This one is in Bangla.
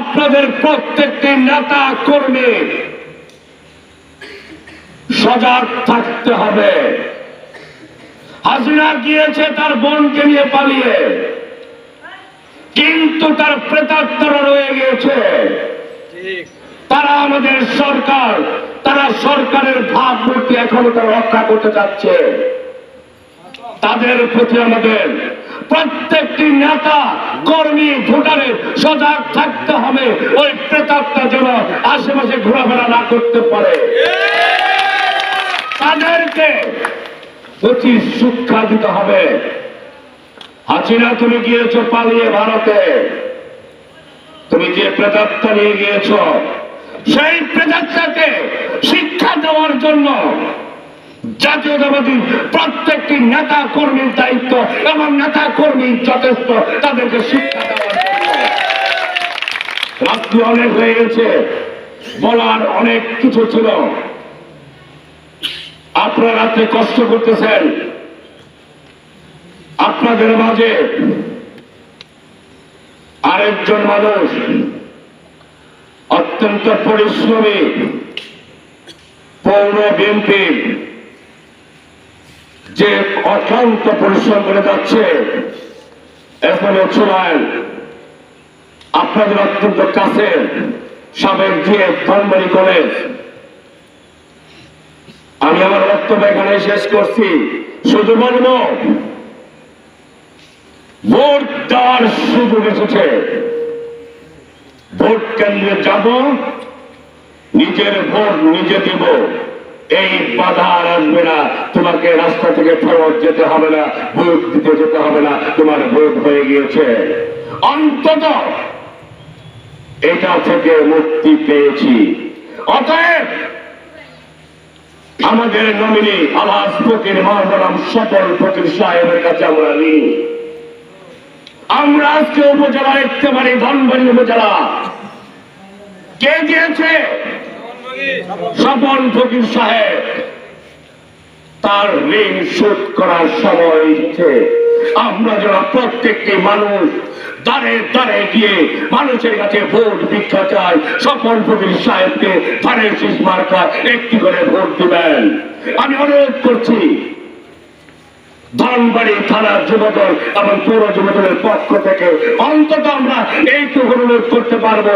আপনাদের প্রত্যেকটি নেতা কর্মী, সজাগ থাকতে হবে। হাসিনা গিয়েছে তার বোনকে নিয়ে পালিয়ে, কিন্তু তার প্রেতাত্মা রয়ে গিয়েছে। তারা আমাদের সরকার, তারা সরকারের ভাবমূর্তি এখনও তারা রক্ষা করতে যাচ্ছে তাদের প্রতি আমাদের প্রত্যেকটি নেতা, কর্মী ভোটারের সজাগ থাকতে হবে। ওই প্রেতাত্মা যেন আশেপাশে ঘোরাফেরা না করতে পারে। তাদেরকে প্রতি শিক্ষা দিতে হবে। হাসিনা, তুমি গিয়েছ পালিয়ে ভারতে। তুমি যে প্রেতাত্মা নিয়ে গিয়েছ, সেই প্রেতাত্মাকে শিক্ষা দেওয়ার জন্য জাতীয়তাবাদী প্রত্যেকটি নেতা কর্মীর দায়িত্ব এবং নেতা কর্মী যথেষ্ট তাদেরকে শিক্ষা রাত্রি অনেক হয়ে গেছে, বলার অনেক কিছু ছিল। আপনারা রাত্রে কষ্ট করতেছেন। আপনাদের মাঝে আরেকজন মানুষ অত্যন্ত পরিশ্রমী, পৌর বিএনপি যে অত্যন্ত পরিশ্রম করে যাচ্ছে, এরপরে চুলায় আপনাদের অত্যন্ত কাছে সাবেক দিয়ে ধনবাড়ি কলেজ। আমি আমার বক্তব্য এখানে শেষ করছি। শুধু বলব ভোট দেওয়ার সুযোগ এসেছে। ভোট কেন্দ্রে যাব, নিজের ভোট নিজে দেব। এই বাধা আর আসবে না। তোমাকে রাস্তা থেকে ফেরত যেতে হবে না ভোট দিতে যেতে হবে না, তোমার ভোট হয়ে গিয়েছে। অন্তত এটা থেকে মুক্তি পেয়েছি। অতএব আমাদের নমিনি আলাস ফকির মহানাম সকল ফকির সাহেবের কাছে আমরা ঋণী। আমরা আজকে উপজেলা দেখতে পারি ধনবাড়ি উপজেলা। কে দিয়েছে? স্বপন ফকির সাহেব, তার ঋণ শোধ করার সময় হচ্ছে। আমরা যারা প্রত্যেকটি মানুষ দাঁড়ে দাঁড়ে গিয়ে মানুষের কাছে ভোট ভিক্ষা চাই স্বপন ফকির সাহেবকে ধানের শীষ মার্কা একটি করে ভোট দিবেন। আমি অনুরোধ করছি, ধনবাড়ি থানার যুবদল এবং পৌর যুবদলের পক্ষ থেকে অন্তত আমরা এইটুকু অনুরোধ করতে পারব।